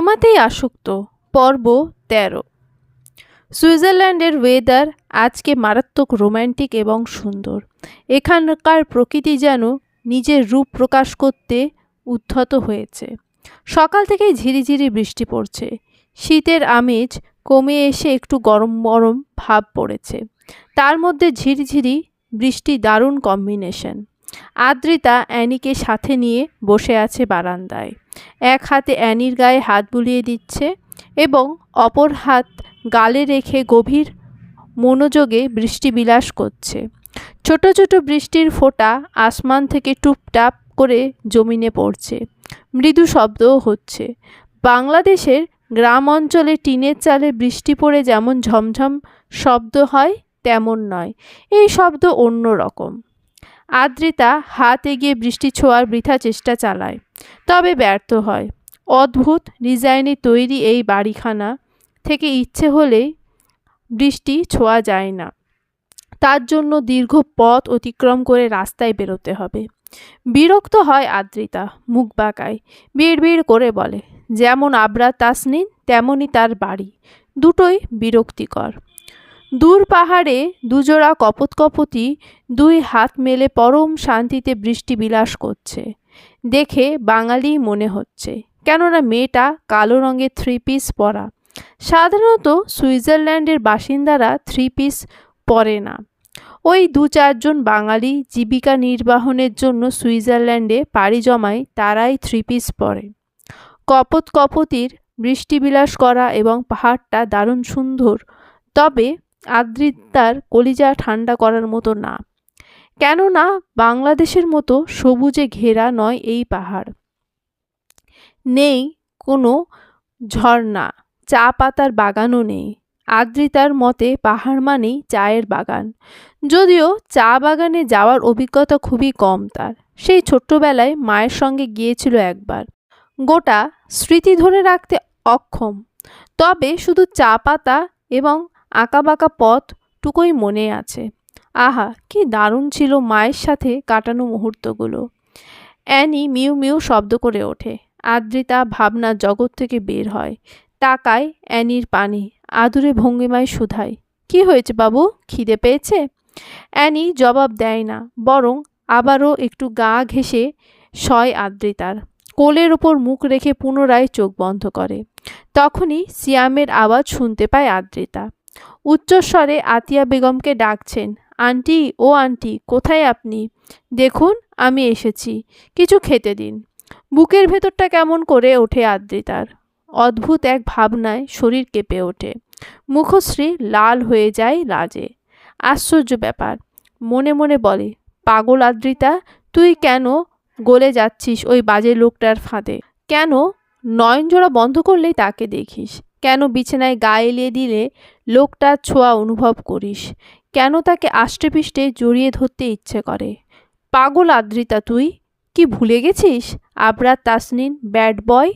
তোমাতেই আসক্ত। পর্ব তেরো। সুইজারল্যান্ডের ওয়েদার আজকে মারাত্মক রোম্যান্টিক এবং সুন্দর। এখানকার প্রকৃতি যেন নিজের রূপ প্রকাশ করতে উদ্ধত হয়েছে। সকাল থেকেই ঝিরিঝিরি বৃষ্টি পড়ছে। শীতের আমেজ কমে এসে একটু গরম গরম ভাব পড়েছে। তার মধ্যে ঝিরিঝিরি বৃষ্টি দারুণ কম্বিনেশন আদ্রিতা অ্যানিকে সাথে নিয়ে বসে আছে বারান্দায়। এক হাতে অ্যানির গায়ে হাত বুলিয়ে দিচ্ছে এবং অপর হাত গালে রেখে গভীর মনোযোগে বৃষ্টি বিলাস করছে। ছোট ছোট বৃষ্টির ফোঁটা আসমান থেকে টুপটাপ করে জমিনে পড়ছে। মৃদু শব্দও হচ্ছে। বাংলাদেশের গ্রাম অঞ্চলে টিনের চালে বৃষ্টি পড়ে যেমন ঝমঝম শব্দ হয়, তেমন নয়। এই শব্দ অন্য রকম। আদ্রিতা হাত এগিয়ে বৃষ্টি ছোঁয়ার বৃথা চেষ্টা চালায়। তবে ব্যর্থ হয়। অদ্ভুত ডিজাইনে তৈরি এই বাড়িখানা থেকে ইচ্ছে হলেই বৃষ্টি ছোঁয়া যায় না। তার জন্য দীর্ঘ পথ অতিক্রম করে রাস্তায় বেরোতে হবে। বিরক্ত হয় আদ্রিতা মুখ বাঁকায়। বিড় করে বলে, যেমন আবরা তাসনিন তেমনই তার বাড়ি। দুটোই বিরক্তিকর। দূর পাহাড়ে দুজোড়া কপোতকপতি দুই হাত মেলে পরম শান্তিতে বৃষ্টি বিলাস করছে। দেখে বাঙালি মনে হচ্ছে, কেননা মেয়েটা কালো রঙের থ্রি পিস পরা। সাধারণত সুইজারল্যান্ডের বাসিন্দারা থ্রি পিস পরে না। ওই দু চারজন বাঙালি জীবিকা নির্বাহনের জন্য সুইজারল্যান্ডে পাড়ি জমায় তারাই থ্রি পিস পরে। কপত কপতির বৃষ্টিবিলাস করা এবং পাহাড়টা দারুণ সুন্দর, তবে আদ্রিতার কলিজা ঠান্ডা করার মতো না। কেননা বাংলাদেশের মতো সবুজে ঘেরা নয় এই পাহাড়। নেই কোনো ঝর্ণা, চা পাতার বাগানও নেই। আদ্রিতার মতে পাহাড় মানেই চায়ের বাগান। যদিও চা বাগানে যাওয়ার অভিজ্ঞতা খুবই কম তার। সেই ছোট্টবেলায় মায়ের সঙ্গে গিয়েছিল একবার। গোটা স্মৃতি ধরে রাখতে অক্ষম। তবে শুধু চা পাতা এবং আঁকাবাঁকা পথ টুকুই মনে আছে। আহা, কি দারুণ ছিল মায়ের সাথে কাটানো মুহূর্তগুলো। অ্যানি মিউ মিউ শব্দ করে ওঠে। আদ্রিতা ভাবনা জগৎ থেকে বের হয়। তাকায় অ্যানির পানি, আদুরে ভঙ্গিমায় শুধায়। কি হয়েছে বাবু? খিদে পেয়েছে? অ্যানি জবাব দেয় না, বরং আবারও একটু গা ঘেঁষে সয় আদ্রিতার। কোলের ওপর মুখ রেখে পুনরায় চোখ বন্ধ করে। তখনই সিয়ামের আওয়াজ শুনতে পায় আদ্রিতা। উচ্চস্বরে আতিয়া বেগমকে ডাকছেন, আন্টি, ও আন্টি, কোথায় আপনি? দেখুন, আমি এসেছি। কিছু খেতে দিন। বুকের ভেতরটা কেমন করে ওঠে আদ্রিতার। অদ্ভুত এক ভাবনায় শরীর কেঁপে ওঠে। মুখশ্রী লাল হয়ে যায় লাজে আশ্চর্য ব্যাপার। মনে মনে বলে, পাগল আদ্রিতা, তুই কেন গলে যাচ্ছিস ওই বাজে লোকটার ফাঁদে? কেন নয়নজোড়া বন্ধ করলেই তাকে দেখিস? কেন বিছানায় গা এলিয়ে দিলে লোকটার ছোঁয়া অনুভব করিস? কেন তাকে আষ্টেপৃষ্টে জড়িয়ে ধরতে ইচ্ছে করে? পাগল আদ্রিতা তুই, কি ভুলে গেছিস? Abrar Tasnin bad boy?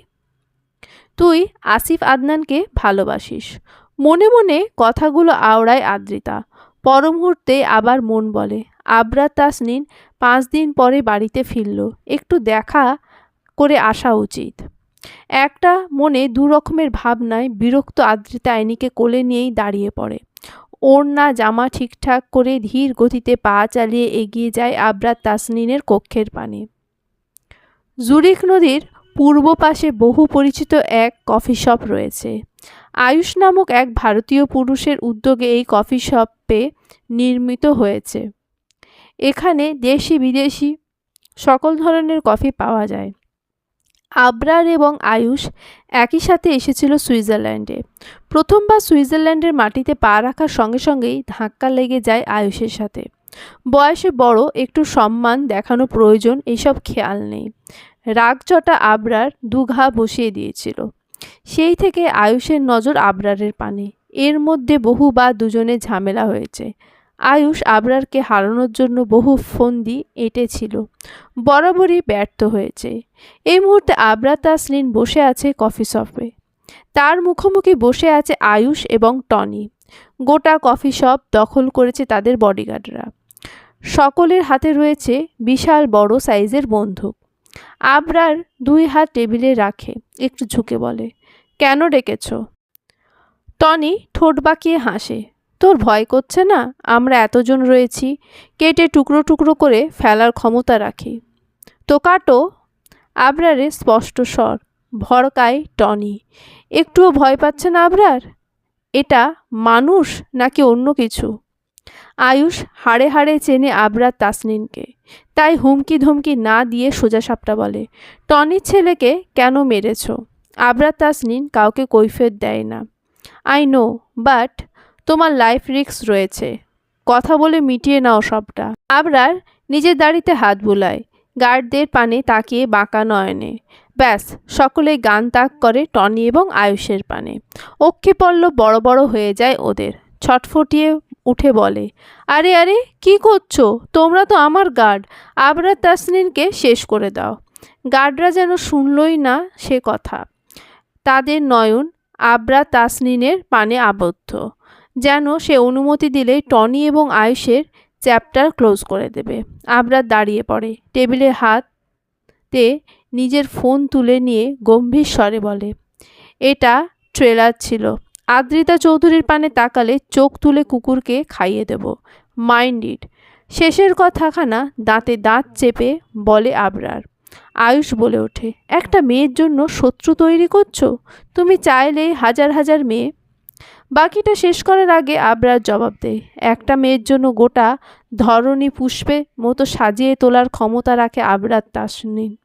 তুই আসিফ আদনানকে ভালোবাসিস। মনে মনে কথাগুলো আওড়ায় আদ্রিতা। মুহূর্তে আবার মন বলে। আবরার তাসনিন পাঁচ দিন পরে বাড়িতে ফিরল। একটু দেখা করে আসা উচিত। একটা মনে দু রকমের ভাবনায় বিরক্ত আদ্রিতা আইনিকে কোলে নিয়েই দাঁড়িয়ে পড়ে। ওড়না জামা ঠিকঠাক করে ধীর গতিতে পা চালিয়ে এগিয়ে যায় আবরার তাসনিনের কক্ষের পানে। জুরিক নদীর পূর্ব পাশে বহু পরিচিত এক কফি শপ রয়েছে। আয়ুষ নামক এক ভারতীয় পুরুষের উদ্যোগে এই কফি শপে নির্মিত হয়েছে। এখানে দেশি বিদেশি সকল ধরনের কফি পাওয়া যায়। আবরার এবং আয়ুষ একই সাথে এসেছিল সুইজারল্যান্ডে। প্রথমবার সুইজারল্যান্ডের মাটিতে পা রাখার সঙ্গে সঙ্গেই ধাক্কা লেগে যায় আয়ুষের সাথে। বয়সে বড়, একটু সম্মান দেখানো প্রয়োজন এইসব খেয়াল নেই। রাগচটা আবরার দুঘা বসিয়ে দিয়েছিল। সেই থেকে আয়ুষের নজর আবরারের পানে। এর মধ্যে বহুবার দুজনে ঝামেলা হয়েছে। আয়ুষ আবরারকে হারানোর জন্য বহু ফন্দি এঁটেছিল বরাবরই ব্যর্থ হয়েছে। এই মুহূর্তে আবরার তাসলিন বসে আছে কফি শপে। তার মুখোমুখি বসে আছে আয়ুষ এবং টনি। গোটা কফি শপ দখল করেছে তাদের বডিগার্ডরা। সকলের হাতে রয়েছে বিশাল বড় সাইজের বন্দুক। আবরার দুই হাত টেবিলে রাখে, একটু ঝুঁকে বলে, কেন ডেকেছ? টনি ঠোঁট বাঁকিয়ে হাসে। তোর ভয় করছে না? আমরা এতজন রয়েছি। কেটে টুকরো টুকরো করে ফেলার ক্ষমতা রাখি। তো কাটো আবরারে স্পষ্ট স্বর, ভরকায় টনি। একটুও ভয় পাচ্ছে না আবরার? এটা মানুষ নাকি অন্য কিছু? আয়ুষ হাড়ে হাড়ে চেনে আবরার তাসনিনকে তাই হুমকি ধমকি না দিয়ে সোজা সাপটা বলে, টনির ছেলেকে কেন মেরেছ? আবরার তাসনিন কাউকে কৈফিয়ত দেয় না। আই নো, বাট তোমার লাইফ রিস্ক রয়েছে। কথা বলে মিটিয়ে নাও সবটা। আবরার নিজের দাড়িতে হাত বুলায়। গার্ডদের পানে তাকিয়ে বাঁকা নয়নে। ব্যাস, সকলে গান তাক করে টনি এবং আয়ুষের পানে। অক্ষে পল্লব বড় বড় হয়ে যায় ওদের। ছটফটিয়ে উঠে বলে, আরে আরে, কি করছ? তোমরা তো আমার গার্ড। আবরার তাসনিনকে শেষ করে দাও। গার্ডরা যেন শুনলই না সে কথা। তাদের নয়ন আবরা তাসনিনের পানে আবদ্ধ। যেন সে অনুমতি দিলেই টনি এবং আয়ুষের চ্যাপ্টার ক্লোজ করে দেবে। আবরার দাঁড়িয়ে পড়ে। টেবিলের হাতে নিজের ফোন তুলে নিয়ে গম্ভীর স্বরে বলে, এটা ট্রেলার ছিল। আদ্রিতা চৌধুরীর পানে তাকালে চোখ তুলে কুকুরকে খাইয়ে দেব। Mind it. শেষের কথাখানা দাঁতে দাঁত চেপে বলে আবরার। আয়ুষ বলে ওঠে, একটা মেয়ের জন্য শত্রু তৈরি করছ? তুমি চাইলে হাজার হাজার মেয়ে বাকিটা শেষ করার আগে আবরার জবাব দেয়। একটা মেয়ের জন্য গোটা ধরণী পুষ্পে মতো সাজিয়ে তোলার ক্ষমতা রাখে আবরার তাসনিন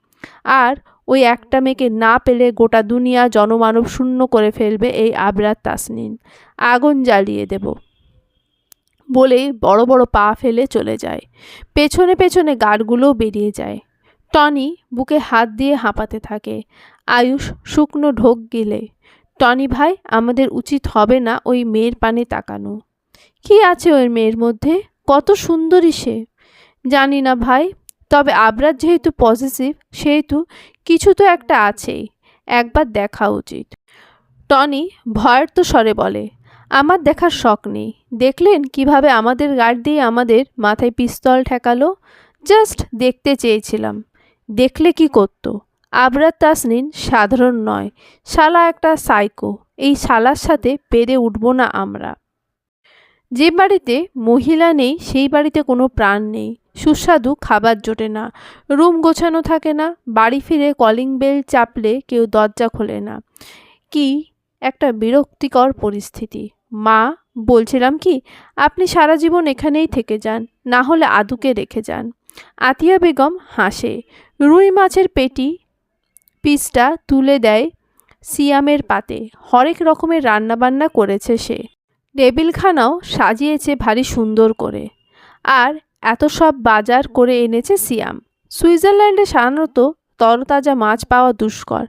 আর ওই একটা মেয়েকে না পেলে গোটা দুনিয়া জনমানব শূন্য করে ফেলবে এই আবরার তাসনিন আগুন জ্বালিয়ে দেব বলেই বড় বড় পা ফেলে চলে যায়। পেছনে পেছনে গাড়গুলোও বেরিয়ে যায়। টনি বুকে হাত দিয়ে হাঁপাতে থাকে। আয়ুষ শুকনো ঢোক গিলে টনি ভাই, আমাদের উচিত হবে না ওই মেয়ের পানে তাকানো। কি আছে ওই মেয়ের মধ্যে? কত সুন্দরী সে। জানি না ভাই, তবে আবরার যেহেতু পজিটিভ সেহেতু কিছু তো একটা আছেই, একবার দেখা উচিত। টনি ভয়ের তো স্বরে বলে, আমার দেখার শখ নেই। দেখলেন কীভাবে আমাদের গার্ড দিয়ে আমাদের মাথায় পিস্তল ঠেকালো? জাস্ট দেখতে চেয়েছিলাম। দেখলে কি করতো? আবরার তাসনিন সাধারণ নয়। শালা একটা সাইকো এই শালার সাথে পেরে উঠব না আমরা। যে বাড়িতে মহিলা নেই, সেই বাড়িতে কোনো প্রাণ নেই। সুস্বাদু খাবার জোটে না। রুম গোছানো থাকে না। বাড়ি ফিরে কলিং বেল চাপলে কেউ দরজা খোলে না। কি একটা বিরক্তিকর পরিস্থিতি। মা, বলছিলাম কি, আপনি সারা জীবন এখানেই থেকে যান, না হলে আদুকে রেখে যান। আতিয়া বেগম হাসে। রুই মাছের পেটি পিসটা তুলে দেয় সিয়ামের পাতে। হরেক রকমের রান্নাবান্না করেছে সে। টেবিলখানাও সাজিয়েছে ভারী সুন্দর করে। আর এত সব বাজার করে এনেছে সিয়াম। সুইজারল্যান্ডে সাধারণত তরতাজা মাছ পাওয়া দুষ্কর।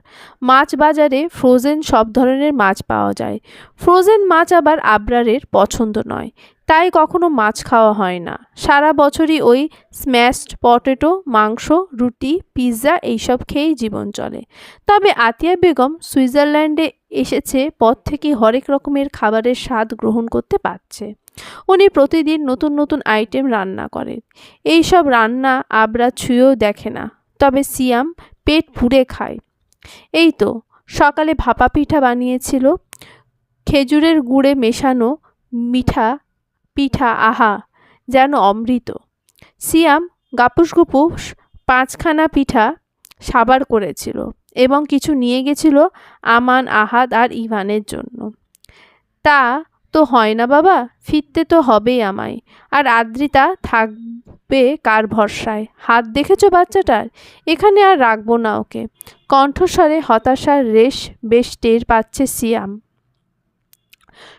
মাছ বাজারে ফ্রোজেন সব ধরনের মাছ পাওয়া যায়। ফ্রোজেন মাছ আবার আবরারের পছন্দ নয়, তাই কখনো মাছ খাওয়া হয় না। সারা বছরই ওই স্ম্যাশড পটেটো মাংস, রুটি পিৎজা এইসব খেয়েই জীবন চলে। তবে আতিয়া বেগম সুইজারল্যান্ডে এসেছে, পর থেকে হরেক রকমের খাবারের স্বাদ গ্রহণ করতে পারছে। উনি প্রতিদিন নতুন নতুন আইটেম রান্না করেন। এই সব রান্না আবরা ছুঁয়েও দেখে না। তবে সিয়াম পেট পুড়ে খায়। এই তো, সকালে ভাপা পিঠা বানিয়েছিল। খেজুরের গুড়ে মেশানো মিঠা পিঠা আহা, যেন অমৃত। সিয়াম গাপুস গুপুস পাঁচখানা পিঠা সাবার করেছিল এবং কিছু নিয়ে গেছিল আমান, আহাদ আর ইভানের জন্য। তা তো হয় না বাবা, ফিরতে তো হবেই আমায়। আর আদ্রিতা থাকবে কার ভরসায়? হাত দেখেছ বাচ্চাটার? এখানে আর রাখব না ওকে। কণ্ঠস্বরে হতাশার রেশ বেশ টের পাচ্ছে সিয়াম।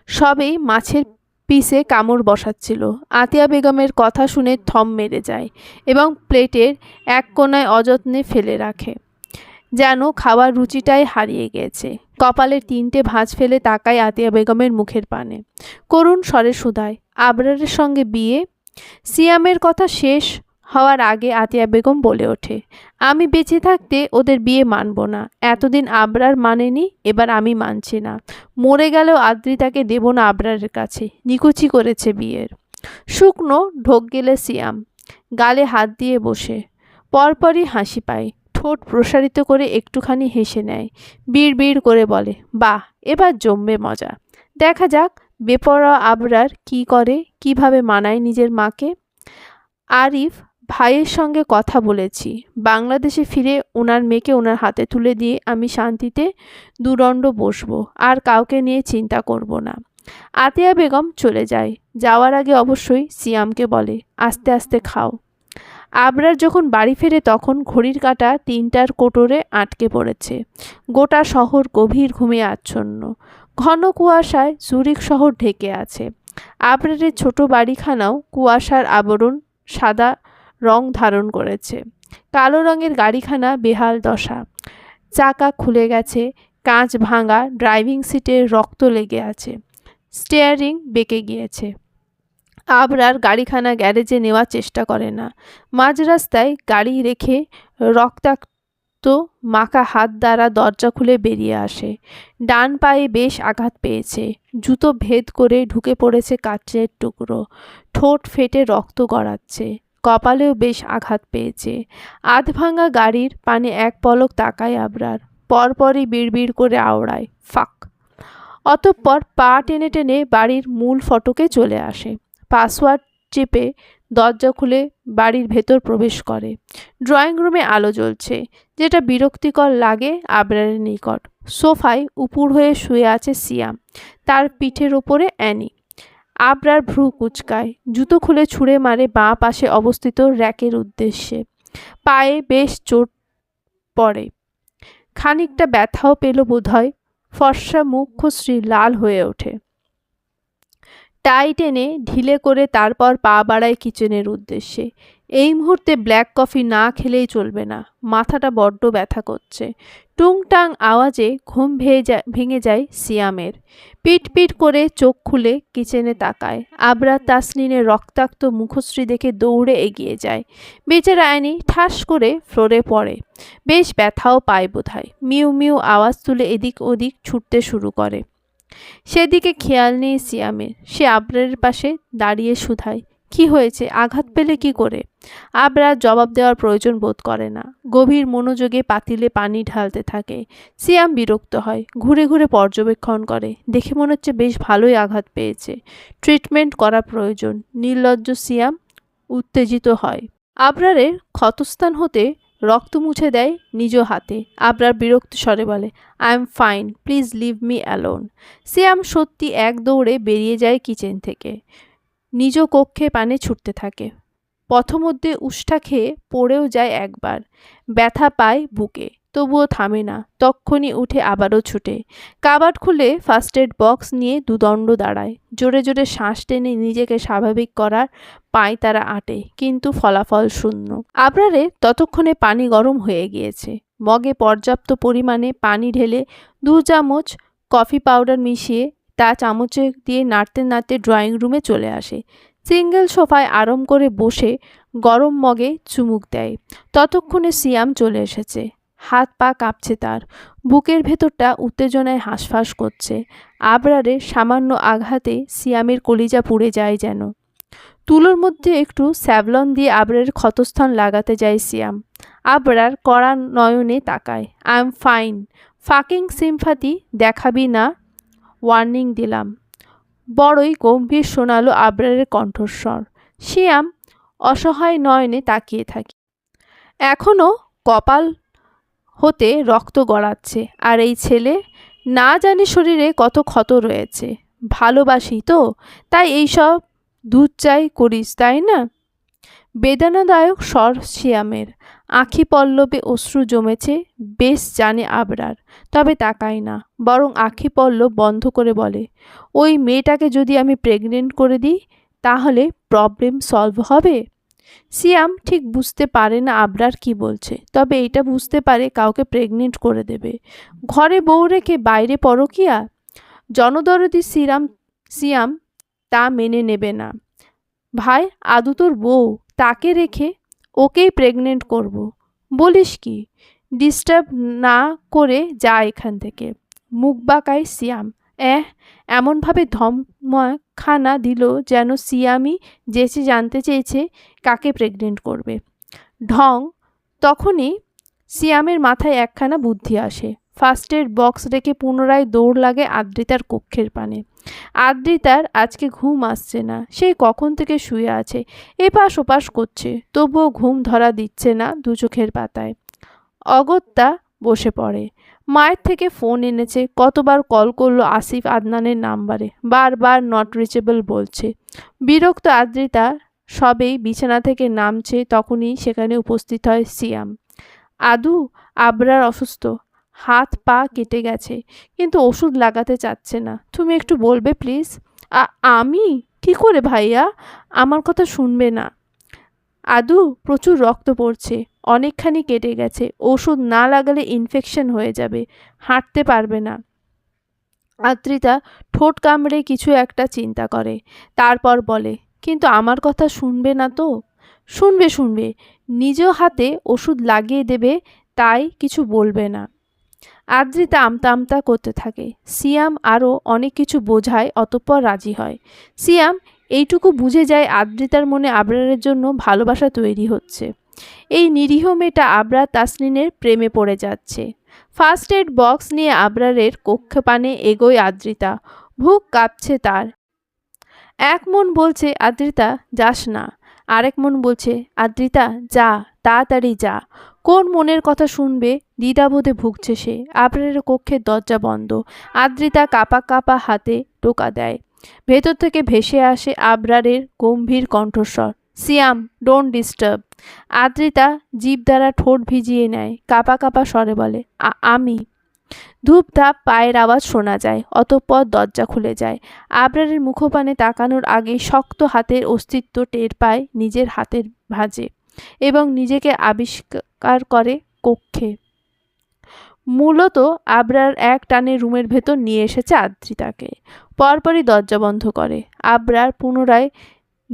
সবেই মাছের পিসে কামড় বসাচ্ছিল। আতিয়া বেগমের কথা শুনে থম মেরে যায় এবং প্লেটের এক কোনায় অযত্নে ফেলে রাখে। যেন খাওয়ার রুচিটাই হারিয়ে গেছে। কপালে তিনটে ভাঁজ ফেলে তাকায় আতিয়া বেগমের মুখের পানে। করুণ স্বরে সুধায়, আবরারের সঙ্গে বিয়ে? সিয়ামের কথা শেষ হওয়ার আগে আতিয়া বেগম বলে ওঠে, আমি বেঁচে থাকতে ওদের বিয়ে মানব না। এতদিন আবরার মানেনি, এবার আমি মানছি না। মরে গেলেও আদ্রিতাকে দেব না আবরারের কাছে, নিকুচি করেছে বিয়ের। শুকনো ঢোক গেলে সিয়াম, গালে হাত দিয়ে বসে, পরপরই হাসি পায়। ঠোঁট প্রসারিত করে একটুখানি হেসে নেয়। বিড় বিড় করে বলে, বাহ, এবার জমবে মজা। দেখা যাক বেপরোয়া আবরার কি করে, কীভাবে মানায় নিজের মাকে। আরিফ ভাইয়ের সঙ্গে কথা বলেছি। বাংলাদেশে ফিরে ওনার মেয়েকে ওনার হাতে তুলে দিয়ে আমি শান্তিতে দুদণ্ড বসবো, আর কাউকে নিয়ে চিন্তা করব না। আতিয়া বেগম চলে যায়। যাওয়ার আগে অবশ্যই সিয়ামকে বলে, আস্তে আস্তে খাও। আবরার যখন বাড়ি ফেরে তখন ঘড়ির কাঁটা তিনটার কোটরে আটকে পড়েছে। গোটা শহর গভীর ঘুমে আচ্ছন্ন। ঘন কুয়াশায় জুরিক শহর ঢেকে আছে। আবরারের ছোট বাড়িখানাও কুয়াশার আবরণ সাদা রং ধারণ করেছে। কালো রঙের গাড়িখানা বেহাল দশা। চাকা খুলে গেছে, কাঁচ ভাঙা ড্রাইভিং সিটে রক্ত লেগে আছে। স্টিয়ারিং বেঁকে গিয়েছে। আবরার গাড়িখানা গ্যারেজে নেওয়ার চেষ্টা করে না। মাঝ রাস্তায় গাড়ি রেখে রক্তাক্ত মাখা হাত দ্বারা দরজা খুলে বেরিয়ে আসে। ডান পায়ে বেশ আঘাত পেয়েছে। জুতো ভেদ করে ঢুকে পড়েছে কাচের টুকরো। ঠোঁট ফেটে রক্ত গড়াচ্ছে। কপালেও বেশ আঘাত পেয়েছে। আধ ভাঙা গাড়ির পানে এক পলক তাকায় আবরার। পরপরই বিড়বিড় করে আওড়ায়। ফাঁক। অতঃপর পা টেনে টেনে বাড়ির মূল ফটকে চলে আসে। পাসওয়ার্ড চেপে দরজা খুলে বাড়ির ভেতর প্রবেশ করে। ড্রয়িং রুমে আলো জ্বলছে, যেটা বিরক্তিকর লাগে আবরারের নিকট। সোফায় উপুর হয়ে শুয়ে আছে সিয়াম, তার পিঠের ওপরে অ্যানি। আবরার ভ্রু কুচকায়, জুতো খুলে ছুঁড়ে মারে বাঁ পাশে অবস্থিত র্যাকের উদ্দেশ্যে। পায়ে বেশ চোট পড়ে। খানিকটা ব্যথাও পেল বোধহয়, ফর্সা মুখশ্রী লাল হয়ে ওঠে। টাই টেনে ঢিলে করে তারপর পা বাড়ায় কিচেনের উদ্দেশ্যে। এই মুহূর্তে ব্ল্যাক কফি না খেলেই চলবে না। মাথাটা বড্ড ব্যথা করছে। টুংটাং আওয়াজে ঘুম ভেঙে যায় ভেঙে যায় সিয়ামের। পিট পিট করে চোখ খুলে কিচেনে তাকায়। আবরা তাসনিনের রক্তাক্ত মুখশ্রী দেখে দৌড়ে এগিয়ে যায়। বেচারা আয়নি ঠাস করে ফ্লোরে পড়ে। বেশ ব্যথাও পায় বোধহয়। মিউ মিউ আওয়াজ তুলে এদিক ওদিক ছুটতে শুরু করে। সেদিকে খেয়াল নেই সিয়ামের। সে আবরারের পাশে দাঁড়িয়ে শুধায়। কি হয়েছে? আঘাত পেলে কি করে? আবরার জবাব দেওয়ার প্রয়োজন বোধ করে না। গভীর মনোযোগে পাতিলে পানি ঢালতে থাকে। সিয়াম বিরক্ত হয়। ঘুরে ঘুরে পর্যবেক্ষণ করে। দেখে মনে হচ্ছে বেশ ভালোই আঘাত পেয়েছে। ট্রিটমেন্ট করা প্রয়োজন। নির্লজ্জ সিয়াম উত্তেজিত হয়। আবরারের ক্ষতস্থান হতে রক্ত মুছে দেয় নিজ হাতে। আবরার বিরক্ত স্বরে বলে I am fine please leave me alone Siam সত্যি এক দৌড়ে বেরিয়ে যায় কিচেন থেকে। নিজ কক্ষে পানে ছুটতে থাকে। পথমধ্যে উষ্ঠা খেয়ে পড়েও যায় একবার। ব্যথা পায় বুকে। তবুও থামে না তক্ষণি উঠে আবারও ছুটে। কাবাট খুলে ফার্স্ট এড বক্স নিয়ে দুদণ্ড দাঁড়ায়। জোরে জোরে শ্বাস টেনে নিজেকে স্বাভাবিক করার পায় তারা আটে, কিন্তু ফলাফল শূন্য। আবরারে ততক্ষণে পানি গরম হয়ে গিয়েছে। মগে পর্যাপ্ত পরিমাণে পানি ঢেলে দু চামচ কফি পাউডার মিশিয়ে তা চামচে দিয়ে নাড়তে নাড়তে ড্রয়িং রুমে চলে আসে। সিঙ্গেল সোফায় আরাম করে বসে গরম মগে চুমুক দেয়। ততক্ষণে সিয়াম চলে এসেছে। হাত পা কাঁপছে তার। বুকের ভেতরটা উত্তেজনায় হাঁসফাঁস করছে। আবরারে সামান্য আঘাতে সিয়ামের কলিজা পুড়ে যায় যেন। তুলোর মধ্যে একটু স্যাভলন দিয়ে আবরারের ক্ষতস্থান লাগাতে যায় সিয়াম। আবরার কড়া নয়নে তাকায়। I am fine fucking sympathy দেখাবি না? ওয়ার্নিং দিলাম। বড়ই গম্ভীর শোনালো আবরারের কণ্ঠস্বর। শিয়াম অসহায় নয়নে তাকিয়ে থাকি। এখনও কপাল হতে রক্ত গড়াচ্ছে। আর এই ছেলে না জানি শরীরে কত ক্ষত রয়েছে। ভালোবাসি তো, তাই এইসব দুধ চাই করিস, তাই না? বেদনাদায়ক স্বর শিয়ামের। আখি পল্লবে অশ্রু জমেছে, বেশ জানে আবরার, তবে তাকায় না, বরং আখি পল্লব বন্ধ করে বলে, ওই মেয়েটাকে যদি আমি প্রেগনেন্ট করে দিই, তাহলে প্রবলেম সলভ হবে? সিয়াম ঠিক বুঝতে পারে না আবরার কি বলছে, তবে এটা বুঝতে পারে কাউকে প্রেগনেন্ট করে দেবে। ঘরে বউ রেখে বাইরে পরকিয়া? জনদরদি সিরাম, সিয়াম তা মেনে নেবে না। ভাই, আদু তোর বউ, তাকে রেখে ওকেই প্রেগনেন্ট করব। বলিস কি? ডিস্টার্ব না করে যা এখান থেকে। মুখ বাঁকায় সিয়াম। এহ এমনভাবে ধমখানা দিল যেন সিয়ামই যেচে জানতে চেয়েছে কাকে প্রেগনেন্ট করবে। ঢং, তখনই সিয়ামের মাথায় একখানা বুদ্ধি আসে। ফার্স্ট এড বক্স রেখে পুনরায় দৌড় লাগে আদ্রিতার কক্ষের পানে। আদ্রিতার আজকে ঘুম আসছে না, সে কখন থেকে শুয়ে আছে? এপাশ ওপাশ করছে, তবুও ঘুম ধরা দিচ্ছে না দু চোখের পাতায়। অগত্যা বসে পড়ে। মায়ের থেকে ফোন এনেছে, কতবার কল করল আসিফ আদনানের নাম্বারে, বারবার নট রিচেবল বলছে। বিরক্ত আদ্রিতা সবেই বিছানা থেকে নামছে, তখনই সেখানে উপস্থিত হয় সিয়াম। আদু আবরার অসুস্থ, হাত পা কেটে গেছে, কিন্তু ওষুধ লাগাতে চাচ্ছে না। তুমি একটু বলবে প্লিজ আমি? কি করে ভাইয়া? আমার কথা শুনবে না। আদু প্রচুর রক্ত পড়ছে। অনেকখানি কেটে গেছে। ওষুধ না লাগালে ইনফেকশন হয়ে যাবে, হাঁটতে পারবে না। আদ্রিতা ঠোঁট কামড়ে কিছু একটা চিন্তা করে, তারপর বলে, কিন্তু আমার কথা শুনবে না তো? শুনবে শুনবে। নিজ হাতে ওষুধ লাগিয়ে দেবে, তাই কিছু বলবে না। আদ্রিতা আমতা আমতা করতে থাকে। সিয়াম আরও অনেক কিছু বোঝায়, অতঃপর রাজি হয়। সিয়াম, এইটুকু বুঝে যায় আদ্রিতার মনে আবরারের জন্য ভালোবাসা তৈরি হচ্ছে। এই নিরীহ মেয়েটা আবরার তাসনিনের প্রেমে পড়ে যাচ্ছে। ফার্স্ট এড বক্স নিয়ে আবরারের কক্ষপানে এগোয় আদ্রিতা। ভুক কাঁপছে তার। এক মন বলছে, আদ্রিতা, যাস না। আরেক মন বলছে, আদ্রিতা, যা, তাড়াতাড়ি যা। কোন মনের কথা শুনবে, দ্বিধাবোধে ভুগছে সে। আবরারের কক্ষের দরজা বন্ধ। আদ্রিতা কাপা কাপা হাতে টোকা দেয়। ভেতর থেকে ভেসে আসে আবরারের গম্ভীর কণ্ঠস্বর। সিয়াম ডোন্ট ডিস্টার্ব আদ্রিতা জীব দ্বারা ঠোঁট ভিজিয়ে নেয়, কাপা কাপা স্বরে বলে আমি। ধূপ ধাপ পায়ের আওয়াজ শোনা যায়, অতঃপর দরজা খুলে যায়। আবরারের মুখপানে তাকানোর আগে শক্ত হাতের অস্তিত্ব টের পায় নিজের হাতের ভাঁজে এবং নিজেকে আবিষ্কার করে কক্ষে। মূলত আবরার এক টানে রুমের ভেতর নিয়ে এসেছে আদ্রিতাকে। পরপরই দরজা বন্ধ করে। আবরার পুনরায়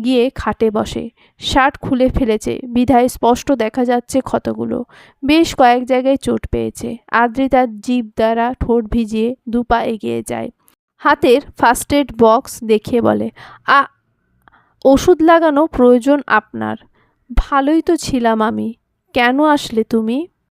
গিয়ে খাটে বসে। শার্ট খুলে ফেলেছে। বিধায় স্পষ্ট দেখা যাচ্ছে ক্ষতগুলো। বেশ কয়েক জায়গায় চোট পেয়েছে। আদ্রিতার জিভ দ্বারা ঠোঁট ভিজিয়ে দুপা এগিয়ে যায়। হাতের ফার্স্ট এড বক্স দেখিয়ে বলে, আ, ওষুধ লাগানো প্রয়োজন আপনার। ভালোই তো ছিলাম আমি। কেন আসলে তুমি?